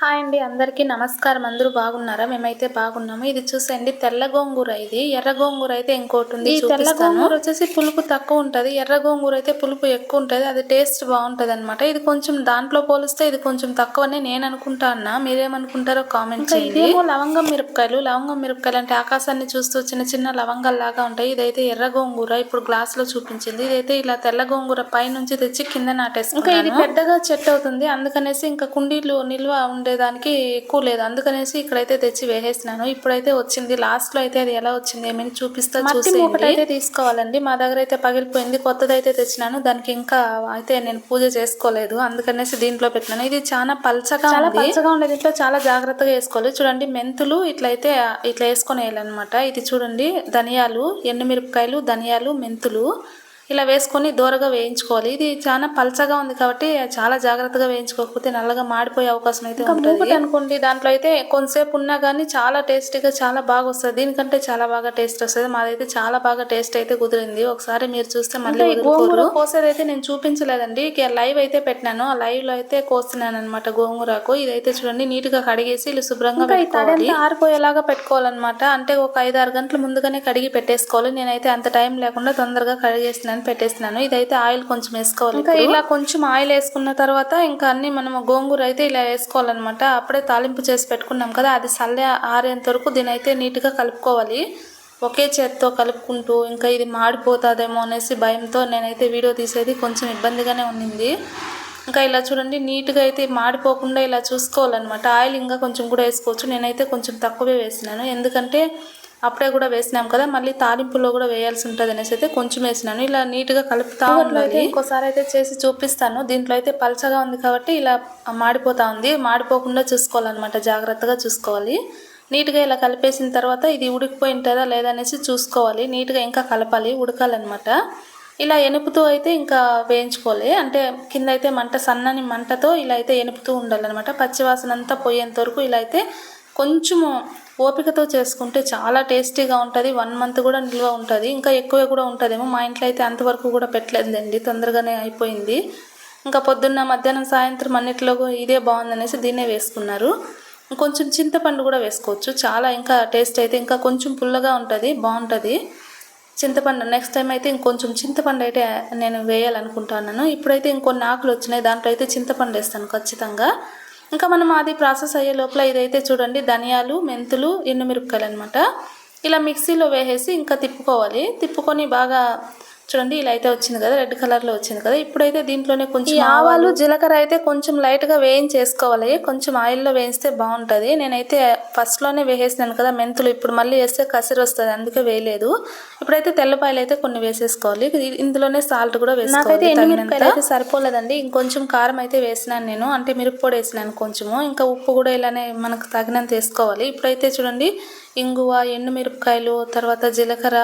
Hi అండి అందరికీ నమస్కారం. అందరూ బాగున్నారా? మేమైతే బాగున్నాము. ఇది చూసండి తెల్ల గోంగూర ఇది. ఎర్ర గోంగూర అయితే ఇంకోటి ఉంది తెల్ల గోంగూర వచ్చేసి పులుపు తక్కువ ఉంటుంది. ఎర్ర గోంగూర అయితే పులుపు ఎక్కువ ఉంటుంది. అది టేస్ట్ బాగుంటుంది అనమాట ఇది కొంచెం దాంట్లో పోలిస్తే ఇది కొంచెం తక్కువనే నేను అనుకుంటా అన్న. మీరేమనుకుంటారో కామెంట్ చేయండి. ఇదేమో లవంగం మిరపకాయలు. లవంగం మిరపకాయలు అంటే ఆకాశాన్ని చూస్తూ చిన్న చిన్న లవంగాలు లాగా ఉంటాయి. ఇదైతే ఎర్ర గోంగూర. ఇప్పుడు గ్లాస్లో చూపించింది. ఇదైతే ఇలా తెల్ల గోంగూర పై నుంచి తెచ్చి కింద నాటేసుకున్నాను. ఇంకా ఇది పెద్దగా చెట్టు అవుతుంది. అందుకనేసి ఇంకా కుండీలు నిల్వ ఉండేదానికి ఎక్కువ లేదు. అందుకనేసి ఇక్కడైతే తెచ్చి వేసేసినాను. ఇప్పుడైతే వచ్చింది. లాస్ట్లో అయితే అది ఎలా వచ్చింది? ఏమని చూపిస్తా చూసి అయితే తీసుకోవాలండి. మా దగ్గర అయితే పగిలిపోయింది. కొత్తది అయితే తెచ్చినాను. దానికి ఇంకా అయితే నేను పూజ చేసుకోలేదు. అందుకనేసి దీంట్లో పెట్టినాను. ఇది చాలా పల్చగా చాలా పల్చగా ఉండే దీంట్లో చాలా జాగ్రత్తగా వేసుకోవాలి. చూడండి మెంతులు ఇట్లయితే ఇట్లా వేసుకొని వేయాలన్నమాట ఇది చూడండి ధనియాలు ఎండుమిరపకాయలు ధనియాలు మెంతులు. ఇలా వేసుకొని దూరగా వేయించుకోవాలి. ఇది చాలా పల్చగా ఉంది కాబట్టి చాలా జాగ్రత్తగా వేయించుకోకపోతే నల్లగా మాడిపోయే అవకాశం అయితే ఉంటుంది. అనుకోండి దాంట్లో అయితే కొంతసేపు ఉన్నా కానీ చాలా టేస్టీగా చాలా బాగా వస్తుంది. దీనికంటే చాలా బాగా టేస్ట్ వస్తుంది. మాదైతే చాలా బాగా టేస్ట్ అయితే కుదిరింది. ఒకసారి మీరు చూస్తే మళ్ళీ గోంగూర కోసేది అయితే నేను చూపించలేదండి. ఇక లైవ్ అయితే పెట్టినాను. ఆ లైవ్లో అయితే కోస్తున్నాను అనమాట గోంగూరకు. ఇదైతే చూడండి నీట్గా కడిగేసి ఇలా శుభ్రంగా పెట్టుకోవాలి. ఆరిపోయేలాగా పెట్టుకోవాలన్నమాట. అంటే ఒక ఐదు ఆరు గంటల ముందుగానే కడిగి పెట్టేసుకోవాలి. నేనైతే అంత టైం లేకుండా తొందరగా కడిగేస్తున్నాను. పెట్టేస్తున్నాను. ఇదైతే ఆయిల్ కొంచెం వేసుకోవాలి ఇంకా ఇలా కొంచెం ఆయిల్ వేసుకున్న తర్వాత ఇంకా అన్ని మనం గోంగూర అయితే ఇలా వేసుకోవాలన్నమాట. అప్పుడే తాలింపు చేసి పెట్టుకున్నాం కదా అది చల్లే ఆరేంత వరకు దీని అయితే నీట్గా కలుపుకోవాలి. ఒకే చేత్తో కలుపుకుంటూ ఇంకా ఇది మాడిపోతుందేమో అనేసి భయంతో నేనైతే వీడియో తీసేది కొంచెం ఇబ్బందిగానే ఉన్నింది. ఇంకా ఇలా చూడండి నీట్గా అయితే మాడిపోకుండా ఇలా చూసుకోవాలన్నమాట. ఆయిల్ ఇంకా కొంచెం కూడా వేసుకోవచ్చు. నేనైతే కొంచెం తక్కువే వేసినాను. ఎందుకంటే అప్పుడే కూడా వేసినాం కదా మళ్ళీ తాలింపులో కూడా వేయాల్సి ఉంటుంది అనేసి అయితే కొంచెం వేసినాను. ఇలా నీట్గా కలుపుతా ఉండాలి. ఇంకోసారి అయితే చేసి చూపిస్తాను. దీంట్లో అయితే పలచగా ఉంది కాబట్టి ఇలా మాడిపోతా ఉంది. మాడిపోకుండా చూసుకోవాలన్నమాట. జాగ్రత్తగా చూసుకోవాలి. నీట్గా ఇలా కలిపేసిన తర్వాత ఇది ఉడికిపోయి ఉంటుందా లేదా అనేసి చూసుకోవాలి. నీట్గా ఇంకా కలపాలి ఉడకాలన్నమాట. ఇలా ఎనుపుతూ అయితే ఇంకా వేయించుకోవాలి. అంటే కింద అయితే మంట సన్నని మంటతో ఇలా అయితే ఎనుపుతూ ఉండాలన్నమాట. పచ్చివాసన అంతా పోయేంత వరకు ఇలా అయితే కొంచెము ఓపికతో చేసుకుంటే చాలా టేస్టీగా ఉంటుంది. వన్ మంత్ కూడా నిల్వ ఉంటుంది. ఇంకా ఎక్కువ కూడా ఉంటుందేమో. మా ఇంట్లో అయితే అంతవరకు కూడా పెట్టలేదండి తొందరగానే అయిపోయింది. ఇంకా పొద్దున్న మధ్యాహ్నం సాయంత్రం అన్నిట్లో ఇదే బాగుందనేసి దీన్నే వేసుకున్నారు. కొంచెం చింతపండు కూడా వేసుకోవచ్చు. చాలా ఇంకా టేస్ట్ అయితే ఇంకా కొంచెం పుల్లగా ఉంటుంది బాగుంటుంది. చింతపండు నెక్స్ట్ టైం అయితే ఇంకొంచెం చింతపండు అయితే నేను వేయాలనుకుంటున్నాను. ఇప్పుడైతే ఇంకొన్ని ఆకులు వచ్చినాయి. దాంట్లో అయితే చింతపండు వేస్తాను ఖచ్చితంగా. ఇంకా మనం అది ప్రాసెస్ అయ్యే లోపల ఇదైతే చూడండి ధనియాలు మెంతులు ఎండుమిరపకాయలు అనమాట ఇలా మిక్సీలో వేసేసి ఇంకా తిప్పుకోవాలి. తిప్పుకొని బాగా చూడండి ఇలా అయితే వచ్చింది కదా రెడ్ కలర్లో వచ్చింది కదా. ఇప్పుడైతే దీంట్లోనే కొంచెం ఆవాలు జీలకర్ర అయితే కొంచెం లైట్గా వేయించేసుకోవాలి. కొంచెం ఆయిల్లో వేయిస్తే బాగుంటుంది. నేనైతే ఫస్ట్లోనే వేసేసినాను కదా మెంతులు. ఇప్పుడు మళ్ళీ వేస్తే కసిరి వస్తుంది అందుకే వేయలేదు. ఇప్పుడైతే తెల్లపాయలు అయితే కొన్ని వేసేసుకోవాలి. ఇందులోనే సాల్ట్ కూడా వేసుకోవాలి. అయితే సరిపోలేదండి. ఇంకొంచెం కారం అయితే వేసినాను నేను. అంటే మిరప్పొడి వేసినాను కొంచెము. ఇంకా ఉప్పు కూడా ఇలానే మనకు తగినంత వేసుకోవాలి. ఇప్పుడైతే చూడండి ఇంగువ ఎండుమిరపకాయలు తర్వాత జీలకర్ర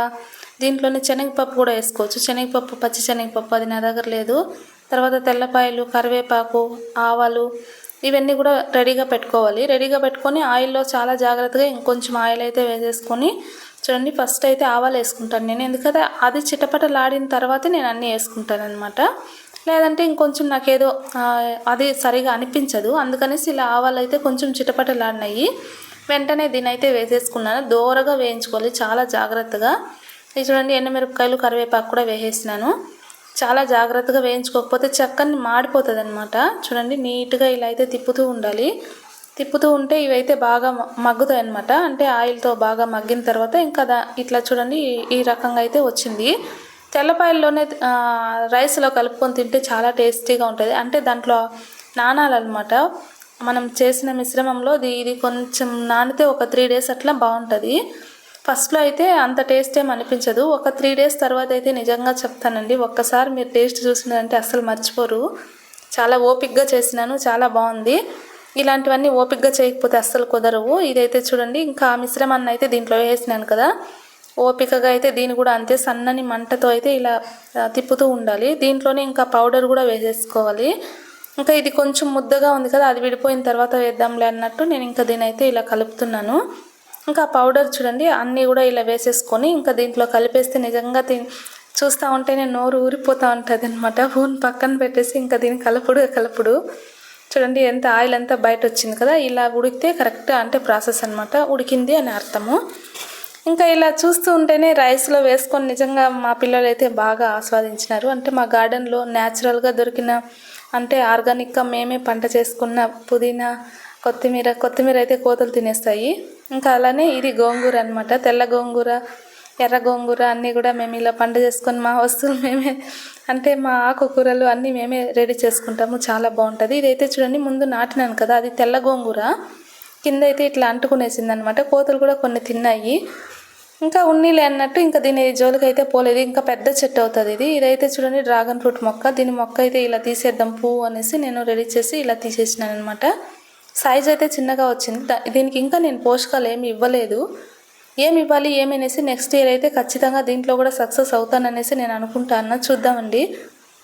దీంట్లోనే శనగపప్పు కూడా వేసుకోవచ్చు. శనగపప్పు పచ్చి శనగపప్పు అది నా దగ్గర లేదు. తర్వాత తెల్లపాయలు కరివేపాకు ఆవాలు ఇవన్నీ కూడా రెడీగా పెట్టుకోవాలి. రెడీగా పెట్టుకొని ఆయిల్లో చాలా జాగ్రత్తగా ఇంకొంచెం ఆయిల్ అయితే వేసేసుకొని చూడండి ఫస్ట్ అయితే ఆవాలు వేసుకుంటాను నేను. ఎందుకంటే అది చిటపటలాడిన తర్వాతే నేను అన్నీ వేసుకుంటాను అనమాట లేదంటే ఇంకొంచెం నాకేదో అది సరిగా అనిపించదు. అందుకనేసి ఇలా ఆవాలు అయితే కొంచెం చిటపటలాడినాయి. వెంటనే దీని అయితే వేసేసుకున్నాను. దూరగా వేయించుకోవాలి చాలా జాగ్రత్తగా. ఇది చూడండి ఎండమిరపకాయలు కరివేపాకు కూడా వేసేసినాను. చాలా జాగ్రత్తగా వేయించుకోకపోతే చక్కని మాడిపోతుంది అనమాట చూడండి నీట్గా ఇలా అయితే తిప్పుతూ ఉండాలి. తిప్పుతూ ఉంటే ఇవైతే బాగా మగ్గుతాయి అనమాట అంటే ఆయిల్తో బాగా మగ్గిన తర్వాత ఇంకా దా ఇట్లా చూడండి ఈ రకంగా అయితే వచ్చింది. తెల్లపాయల్లోనే రైస్లో కలుపుకొని తింటే చాలా టేస్టీగా ఉంటుంది. అంటే దాంట్లో నానాలన్నమాట మనం చేసిన మిశ్రమంలో ఇది కొంచెం నానితే ఒక త్రీ డేస్ అట్లా బాగుంటుంది. ఫస్ట్లో అయితే అంత టేస్ట్ ఏం అనిపించదు. ఒక త్రీ డేస్ తర్వాత అయితే నిజంగా చెప్తానండి. ఒక్కసారి మీరు టేస్ట్ చూసినారంటే అస్సలు మర్చిపోరు. చాలా ఓపిక్గా చేసినాను. చాలా బాగుంది. ఇలాంటివన్నీ ఓపిక్గా చేయకపోతే అస్సలు కుదరవు. ఇదైతే చూడండి ఇంకా ఆ మిశ్రమాన్ని అయితే దీంట్లో వేసినాను కదా. ఓపికగా అయితే దీన్ని కూడా అంతే సన్నని మంటతో అయితే ఇలా తిప్పుతూ ఉండాలి. దీంట్లోనే ఇంకా పౌడర్ కూడా వేసేసుకోవాలి. ఇంకా ఇది కొంచెం ముద్దగా ఉంది కదా అది విడిపోయిన తర్వాత వేద్దాంలే అన్నట్టు నేను ఇంకా దీని అయితే ఇలా కలుపుతున్నాను. ఇంకా పౌడర్ చూడండి అన్నీ కూడా ఇలా వేసేసుకొని ఇంకా దీంట్లో కలిపేస్తే నిజంగా తి చూస్తూ ఉంటేనే నోరు ఊరిపోతూ ఉంటుంది అనమాట ఫోన్ పక్కన పెట్టేసి ఇంకా దీన్ని కలపుడు కలపుడు. చూడండి ఎంత ఆయిల్ అంతా బయట వచ్చింది కదా ఇలా ఉడికితే కరెక్ట్ అంటే ప్రాసెస్ అన్నమాట. ఉడికింది అని అర్థము. ఇంకా ఇలా చూస్తూ ఉంటేనే రైస్లో వేసుకొని నిజంగా మా పిల్లలు అయితే బాగా ఆస్వాదించినారు. అంటే మా గార్డెన్లో న్యాచురల్గా దొరికిన అంటే ఆర్గానిక్గా మేమే పంట చేసుకున్న పుదీనా కొత్తిమీర కొత్తిమీర అయితే కోతలు తినేస్తాయి. ఇంకా అలానే ఇది గోంగూర అనమాట తెల్ల గోంగూర ఎర్ర గోంగూర అన్నీ కూడా మేము ఇలా పంట చేసుకొని మా వస్తువులు మేమే అంటే మా ఆకుకూరలు అన్నీ మేమే రెడీ చేసుకుంటాము. చాలా బాగుంటుంది. ఇదైతే చూడండి ముందు నాటినాను కదా అది తెల్ల గోంగూర. కింద అయితే ఇట్లా అంటుకునేసింది అనమాట కోతులు కూడా కొన్ని తిన్నాయి. ఇంకా ఉన్నీలే అన్నట్టు ఇంకా దీని జోలికి అయితే పోలేదు. ఇంకా పెద్ద చెట్టు అవుతుంది ఇది. ఇదైతే చూడండి డ్రాగన్ ఫ్రూట్ మొక్క. దీని మొక్క అయితే ఇలా తీసేద్దాం పువ్వు అనేసి నేను రెడీ చేసి ఇలా తీసేసినాను అనమాట సైజ్ అయితే చిన్నగా వచ్చింది. దీనికి ఇంకా నేను పోషకాలు ఏమి ఇవ్వలేదు. ఏమి ఇవ్వాలి ఏమనేసి నెక్స్ట్ ఇయర్ అయితే ఖచ్చితంగా దీంట్లో కూడా సక్సెస్ అవుతాననేసి నేను అనుకుంటాను. చూద్దామండి.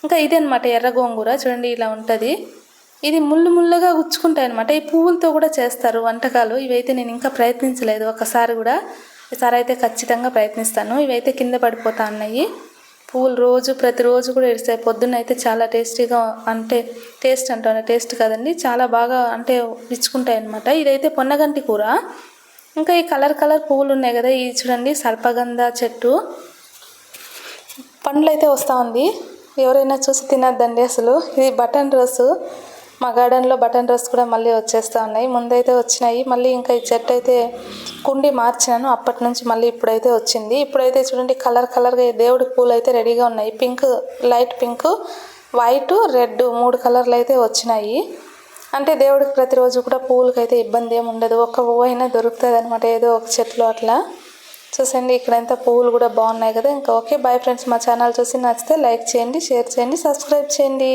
ఇంకా ఇదే అనమాట ఎర్ర గోంగూర. చూడండి ఇలా ఉంటుంది. ఇది ముళ్ళు ముళ్ళుగా గుచ్చుకుంటాయి అనమాట ఈ పువ్వులతో కూడా చేస్తారు వంటకాలు. ఇవైతే నేను ఇంకా ప్రయత్నించలేదు. ఒకసారి కూడా ఈసారి అయితే ఖచ్చితంగా ప్రయత్నిస్తాను. ఇవైతే కింద పడిపోతా ఉన్నాయి పువ్వులు రోజు ప్రతిరోజు కూడా ఇస్తాయి పొద్దున్న అయితే చాలా టేస్టీగా అంటే టేస్ట్ అంటాను టేస్ట్ కదండి. చాలా బాగా అంటే ఇచ్చుకుంటాయి అనమాట ఇదైతే పొన్నగంటి కూర. ఇంకా ఈ కలర్ కలర్ పువ్వులు ఉన్నాయి కదా ఇది చూడండి సర్పగంధ చెట్టు. పండ్లు అయితే వస్తూ ఉంది. ఎవరైనా చూసి తినద్దండి అసలు. ఇది బటన్ రోస్ మా గార్డెన్లో బటన్ రోస్ కూడా మళ్ళీ వచ్చేస్తూ ఉన్నాయి. ముందైతే వచ్చినాయి. మళ్ళీ ఇంకా ఈ చెట్టు అయితే కుండి మార్చినాను. అప్పటి నుంచి మళ్ళీ ఇప్పుడైతే వచ్చింది. ఇప్పుడైతే చూడండి కలర్ కలర్గా దేవుడి పూలు అయితే రెడీగా ఉన్నాయి. Pink light pink white red మూడు కలర్లు అయితే వచ్చినాయి. అంటే దేవుడికి ప్రతిరోజు కూడా పువ్వులకి అయితే ఇబ్బంది ఏమి ఉండదు. ఒక పువ్వు అయినా దొరుకుతుంది అనమాట ఏదో ఒక చెట్లు అట్లా. చూసండి ఇక్కడంతా పువ్వులు కూడా బాగున్నాయి కదా. ఇంకా ఓకే బాయ్ ఫ్రెండ్స్ మా ఛానల్ చూసి నచ్చితే లైక్ చేయండి షేర్ చేయండి సబ్స్క్రైబ్ చేయండి.